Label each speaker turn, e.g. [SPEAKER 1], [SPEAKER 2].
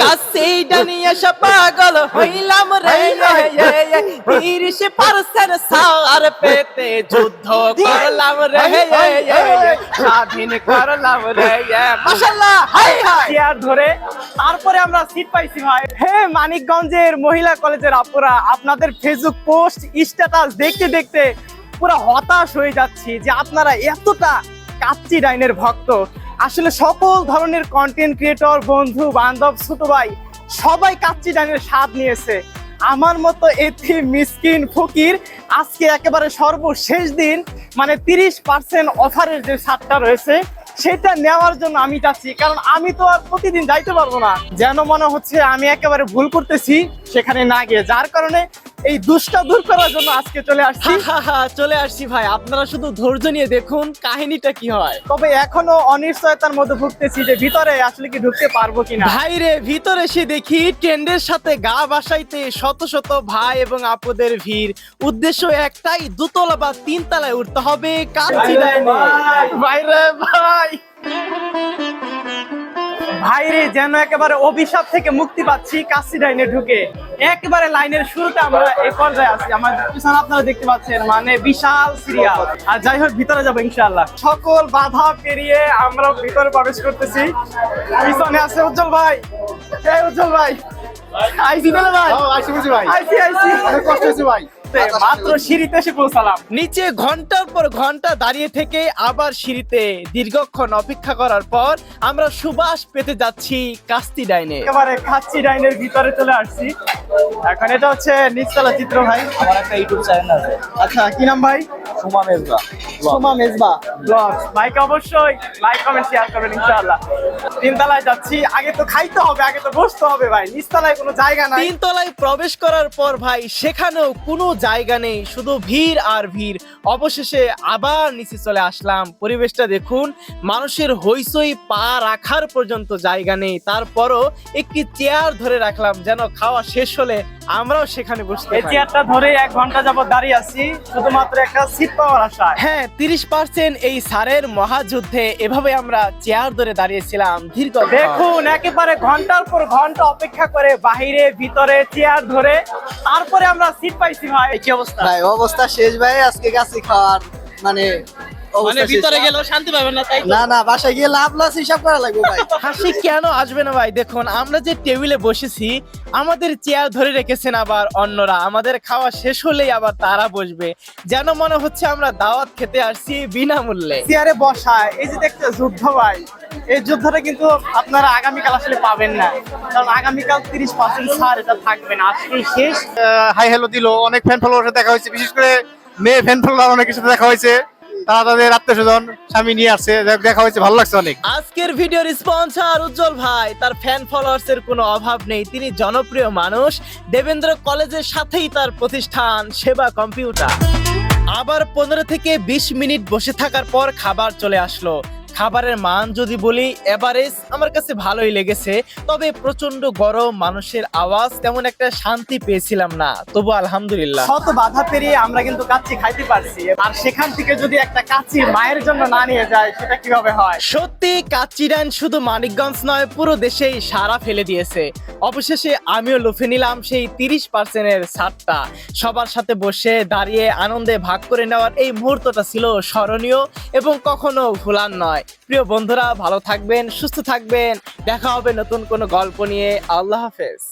[SPEAKER 1] কাছে ডানিয়া সব পাগল হইলাম রে। তিরিশ পার্সেন্ট সার পেতে যুদ্ধ করলাম রে। স্বাধীন করলাম রে। মাশাল্লাহ হাই হাই।
[SPEAKER 2] চেয়ার ধরে তারপরে আমরা সিট পাইছি ভাই। হে মানিকগঞ্জের মহিলা কলেজের আপুরা আপনাদের ফেসবুক পোস্ট স্ট্যাটাস দেখতে দেখতে পুরো হতাশ হয়ে যাচ্ছি যে আপনারা এতটা কাচ্চি ডাইনের ভক্ত। আসলে সকল ধরনের কন্টেন্ট ক্রিয়েটর বন্ধু, বান্ধব, ছোট ভাই, সবাই কাচ্চি ডাইনের স্বাদ নিয়েছে। আমার মতো এথি, মিসকিন, ফকির, আজকে একেবারে সর্বশেষ দিন মানে তিরিশ পার্সেন্ট অফারের যে স্বাদটা রয়েছে, সেটা নেওয়ার জন্য আমি যাচ্ছি। কারণ আমি তো আর প্রতিদিন যাইতে পারব না। যেন মনে হচ্ছে আমি একেবারে ভুল করতেছি, সেখানে না গিয়ে। যার কারণে এই দুষ্টা দূর করার জন্য আজকে চলে আসছি।
[SPEAKER 1] হা হা হা, চলে আসছি ভাই। আপনারা শুধু ধৈর্য নিয়ে দেখুন কাহিনীটা কি হয়।
[SPEAKER 2] তবে এখনও অনিশ্চয়তার মধ্যে ভুগতেছি যে ভিতরে আসলে কি ঢুকতে পারব কিনা।
[SPEAKER 1] ভাইরে ভিতরে এসে দেখি ট্রেন্ডের সাথে গা বাসাইতে শত শত ভাই এবং আপুদের ভিড়। উদ্দেশ্য একটাই দুতলা বা তিনতলায় উঠতে হবে কাচ্চি ডাইনে
[SPEAKER 2] ভাইরে ভাই। ভাইরে যেন একেবারে অভিশাপ থেকে মুক্তি পাচ্ছি কাশি লাইনে ঢুকে। একেবারে লাইনের শুরুতে আমরা এই পর্যায়ে আছি। আমার পিছনে আপনারা দেখতে পাচ্ছেন মানে বিশাল সিরিয়াল আর যাই হোক ভিতরে যাব ইনশাল্লাহ সকল বাধা পেরিয়ে আমরা ভিতরে প্রবেশ করতেছি। পিছনে আছে উজ্জ্বল ভাই। এই উজ্জ্বল ভাই। আইসি ভাই।
[SPEAKER 3] ও, আইসি ভাই।
[SPEAKER 2] আইসি আইসি।
[SPEAKER 3] কষ্ট হয়েছে ভাই।
[SPEAKER 2] মাত্র সিঁড়িতে এসে পৌঁছালাম।
[SPEAKER 1] নিচে ঘণ্টার পর ঘণ্টা দাঁড়িয়ে থেকে আবার সিঁড়িতে দীর্ঘক্ষণ অপেক্ষা করার পর আমরা সুবাস পেতে যাচ্ছি কাস্তি ডাইনে।
[SPEAKER 2] এবারে খাচ্ছি ডাইনের ভিতরে চলে আসছি। এখন এটা হচ্ছে নিচতলা চিত্র ভাই।
[SPEAKER 4] আমার একটা ইউটিউব চ্যানেল আছে।
[SPEAKER 2] আচ্ছা কি নাম ভাই?
[SPEAKER 4] সুমা মেজবা
[SPEAKER 2] সোমা মেজবা। ব্লগ ভাইকে অবশ্যই লাইক কমেন্ট শেয়ার করবেন ইনশাআল্লাহ। তিনতলায় যাচ্ছি। আগে তো খাইতে হবে আগে তো বসতে হবে ভাই। নিচতলায় কোনো জায়গা নাই।
[SPEAKER 1] তিনতলায় প্রবেশ করার পর ভাই সেখানেও কোনো জায়গা নেই। শুধু ভিড় আর ভিড়। অবশেষে আবার নিচে চলে আসলাম। পরিবেশটা দেখুন মানুষের হইচই পা রাখার পর্যন্ত জায়গা নেই। তারপরও একটি চেয়ার ধরে রাখলাম যেন খাওয়া শেষ হলে আমরাও সেখানে বসতে
[SPEAKER 2] এই চেয়ারটা ধরে এক ঘণ্টা যাবত দাঁড়িয়ে আছি। শুধুমাত্র একটা সিট পাওয়ার আশা
[SPEAKER 1] হ্যাঁ তিরিশ পার্সেন্ট এই সারের মহাযুদ্ধে এভাবে আমরা চেয়ার ধরে দাঁড়িয়েছিলাম দীর্ঘ
[SPEAKER 2] দেখুন একেবারে ঘণ্টার পর ঘণ্টা অপেক্ষা করে বাহিরে ভিতরে চেয়ার ধরে তারপরে আমরা সিট পাইছি ভাই। কি অবস্থা?
[SPEAKER 4] ভাই অবস্থা শেষ ভাই আজকে গাছি খাওয়ার মানে
[SPEAKER 1] মানে ভিতরে গেলেও শান্তি পাবেন না তাই
[SPEAKER 4] না না বাসায় গিয়ে লাভ লস হিসাব করা লাগবে ভাই।
[SPEAKER 1] হাসি কেন আসবে না ভাই? দেখুন আমরা যে টেবিলে বসেছি আমাদের চেয়ার ধরে রেখেছেন আবার অন্যরা। আমাদের খাওয়া শেষ হলেই আবার তারা বসবে। যেন মনে হচ্ছে আমরা দাওয়াত খেতে আসছি বিনামূল্যে।
[SPEAKER 2] চেয়ারে বসায়। এই যে দেখতে যুদ্ধ ভাই। এই যুদ্ধটা কিন্তু আপনারা আগামীকাল আসলে পাবেন না। কারণ আগামীকাল তিরিশ পার্সেন্ট ছাড় এটা থাকবে না। আজকে শেষ।
[SPEAKER 3] হাই হ্যালো দিল। অনেক ফ্যান ফলোয়ার দেখা হয়েছে। বিশেষ করে মেয়ে ফ্যান ফলোয়ার অনেকের সাথে দেখা হয়েছে। তারা তাদের আত্মীয় স্বজন, স্বামী নিয়ে আসছে। দেখা হয়েছে, ভালো লাগছে অনেক।
[SPEAKER 1] আজকের ভিডিওর স্পন্সর উজ্জ্বল ভাই। তার ফ্যান ফলোয়ার্স এর কোনো অভাব নেই। তিনি জনপ্রিয় মানুষ। দেবেন্দ্র কলেজের সাথেই তার প্রতিষ্ঠান, সেবা কম্পিউটার। আবার পনেরো থেকে বিশ মিনিট বসে থাকার পর খাবার চলে আসলো। খাবারের মান যদি বলি এভারেজ আমার কাছে ভালোই লেগেছে। তবে প্রচণ্ড গরম মানুষের আওয়াজ তেমন একটা শান্তি পেয়েছিলাম না। তবু আলহামদুলিল্লাহ।
[SPEAKER 2] শত বাধা পেরিয়ে আমরা কিন্তু কাচ্চি খাইতে পারছি। আর সেখান থেকে যদি একটা কাচ্চি মায়ের জন্য না নিয়ে যায় সেটা কীভাবে হয়?
[SPEAKER 1] সত্যি কাচ্চি ডান শুধু মানিকগঞ্জ নয় পুরো দেশেই সারা ফেলে দিয়েছে। অবশেষে আমিও লুফে নিলাম সেই তিরিশ পার্সেন্টের ছাড়টা সবার সাথে বসে দাঁড়িয়ে আনন্দে ভাগ করে নেওয়ার এই মুহূর্তটা ছিল স্মরণীয় এবং কখনো ভুলার নয়। প্রিয় বন্ধুরা, ভালো থাকবেন, সুস্থ থাকবেন। দেখা হবে নতুন কোনো গল্প নিয়ে। আল্লাহ হাফেজ।